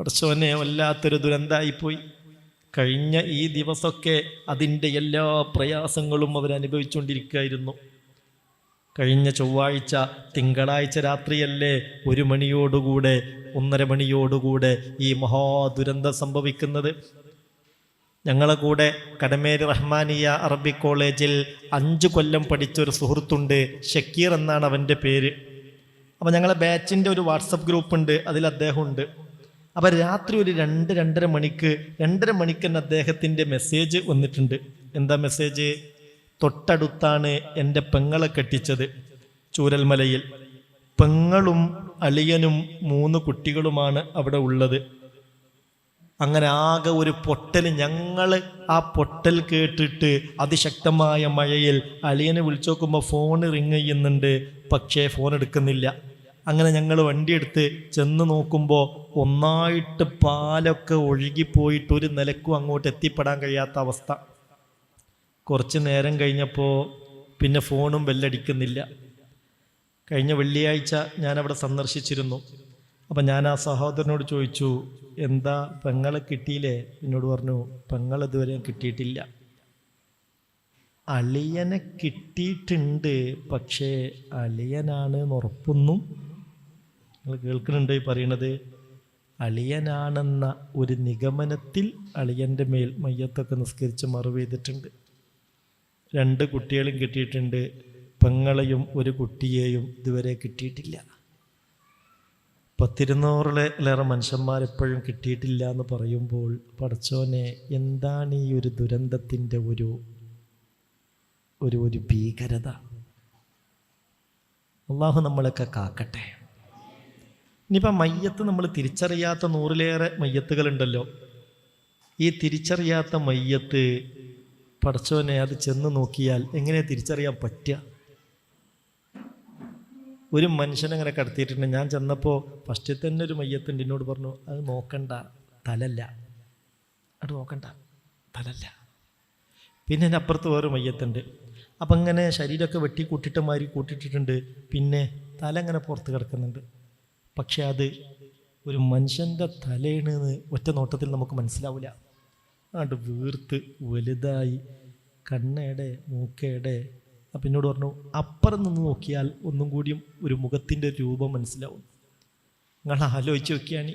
പടച്ചോനെ വല്ലാത്തൊരു ദുരന്തമായിപ്പോയി കഴിഞ്ഞ ഈ ദിവസമൊക്കെ അതിന്റെ എല്ലാ പ്രയാസങ്ങളും അവരനുഭവിച്ചുകൊണ്ടിരിക്കുകയായിരുന്നു കഴിഞ്ഞ ചൊവ്വാഴ്ച തിങ്കളാഴ്ച രാത്രിയല്ലേ ഒരു മണിയോടുകൂടെ ഒന്നര മണിയോടുകൂടെ ഈ മഹാദുരന്തം സംഭവിക്കുന്നത്? ഞങ്ങളെ കൂടെ കടമേരി റഹ്മാനിയ അറബി കോളേജിൽ അഞ്ച് കൊല്ലം പഠിച്ചൊരു സുഹൃത്തുണ്ട് ഷക്കീർ എന്നാണ് അവന്റെ പേര്. അപ്പോൾ ഞങ്ങളെ ബാച്ചിന്റെ ഒരു വാട്സപ്പ് ഗ്രൂപ്പ് ഉണ്ട് അതിൽ അദ്ദേഹം ഉണ്ട് അപ്പോൾ രാത്രി ഒരു രണ്ട് രണ്ടര മണിക്ക് രണ്ടര മണിക്ക് തന്നെ അദ്ദേഹത്തിന്റെ മെസ്സേജ് വന്നിട്ടുണ്ട്. എന്താ മെസ്സേജ് തൊട്ടടുത്താണ് എന്റെ പെങ്ങളെ കെട്ടിച്ചത് ചൂരൽമലയിൽ. പെങ്ങളും അളിയനും മൂന്ന് കുട്ടികളുമാണ് അവിടെ ഉള്ളത്. അങ്ങനെ ആകെ ഒരു പൊട്ടൽ ഞങ്ങൾ ആ പൊട്ടൽ കേട്ടിട്ട് അതിശക്തമായ മഴയിൽ അളിയനെ വിളിച്ചു നോക്കുമ്പോൾ ഫോൺ റിങ് ചെയ്യുന്നുണ്ട്. പക്ഷേ ഫോൺ എടുക്കുന്നില്ല. അങ്ങനെ ഞങ്ങൾ വണ്ടിയെടുത്ത് ചെന്ന് നോക്കുമ്പോൾ ഒന്നായിട്ട് പാലൊക്കെ ഒഴുകിപ്പോയിട്ട് ഒരു നിലക്കും അങ്ങോട്ട് എത്തിപ്പെടാൻ കഴിയാത്ത അവസ്ഥ. കുറച്ച് നേരം കഴിഞ്ഞപ്പോൾ പിന്നെ ഫോണും ബെല്ലടിക്കുന്നില്ല. കഴിഞ്ഞ വെള്ളിയാഴ്ച ഞാനവിടെ സന്ദർശിച്ചിരുന്നു. അപ്പം ഞാൻ ആ സഹോദരനോട് ചോദിച്ചു എന്താ പെങ്ങളെ കിട്ടിയില്ലേ? എന്നോട് പറഞ്ഞു പെങ്ങൾ ഇതുവരെ കിട്ടിയിട്ടില്ല. അളിയനെ കിട്ടിയിട്ടുണ്ട് പക്ഷേ അളിയനാണ് ഉറപ്പൊന്നും നിങ്ങൾ കേൾക്കുന്നുണ്ട് പറയണത് അളിയനാണെന്ന ഒരു നിഗമനത്തിൽ അളിയന്റെ മേൽ മയ്യത്തൊക്കെ നിസ്കരിച്ച് മറവ് ചെയ്തിട്ടുണ്ട്. രണ്ട് കുട്ടികളും കിട്ടിയിട്ടുണ്ട്. പെങ്ങളെയും ഒരു കുട്ടിയെയും ഇതുവരെ കിട്ടിയിട്ടില്ല. പത്തിരുന്നൂറിലേറെ മനുഷ്യന്മാരെപ്പോഴും കിട്ടിയിട്ടില്ല എന്ന് പറയുമ്പോൾ പടച്ചോനെ എന്താണ് ഈ ഒരു ദുരന്തത്തിന്റെ ഒരു ഒരു ഒരു ഭീകരത? അള്ളാഹു നമ്മളൊക്കെ കാക്കട്ടെ. ഇനിയിപ്പോൾ മയ്യത്ത് നമ്മൾ തിരിച്ചറിയാത്ത നൂറിലേറെ മയ്യത്തുകളുണ്ടല്ലോ. ഈ തിരിച്ചറിയാത്ത മയ്യത്ത് പടച്ചോനെ അത് ചെന്ന് നോക്കിയാൽ എങ്ങനെ തിരിച്ചറിയാൻ പറ്റുക? ഒരു മനുഷ്യനങ്ങനെ കടത്തിയിട്ടുണ്ട്. ഞാൻ ചെന്നപ്പോൾ ഫസ്റ്റിൽ തന്നെ ഒരു മയ്യത്തുണ്ട് എന്നോട് പറഞ്ഞു അത് നോക്കണ്ട തലല്ല. അത് നോക്കണ്ട തലല്ല. പിന്നെ എന്റെ അപ്പുറത്ത് വേറെ മയ്യത്തുണ്ട്. അപ്പം അങ്ങനെ ശരീരമൊക്കെ വെട്ടി കൂട്ടിയിട്ട് മാതിരി കൂട്ടിയിട്ടിട്ടുണ്ട്. പിന്നെ തല ഇങ്ങനെ പുറത്ത് കിടക്കുന്നുണ്ട്. പക്ഷെ അത് ഒരു മനുഷ്യന്റെ തലയിണെന്ന് ഒറ്റ നോട്ടത്തിൽ നമുക്ക് മനസ്സിലാവില്ല. ആണ്ട് വീർത്ത് വലുതായി കണ്ണയുടെ മൂക്കയുടെ അപ്പം എന്നോട് പറഞ്ഞു അപ്പുറം നിന്ന് നോക്കിയാൽ ഒന്നും കൂടിയും ഒരു മുഖത്തിന്റെ രൂപം മനസ്സിലാവും. നിങ്ങൾ ആലോചിച്ച് നോക്കിയാണ്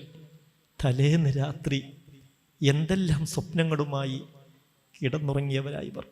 തലേന്ന് രാത്രി എന്തെല്ലാം സ്വപ്നങ്ങളുമായി കിടന്നുറങ്ങിയവരായി ഇവർ.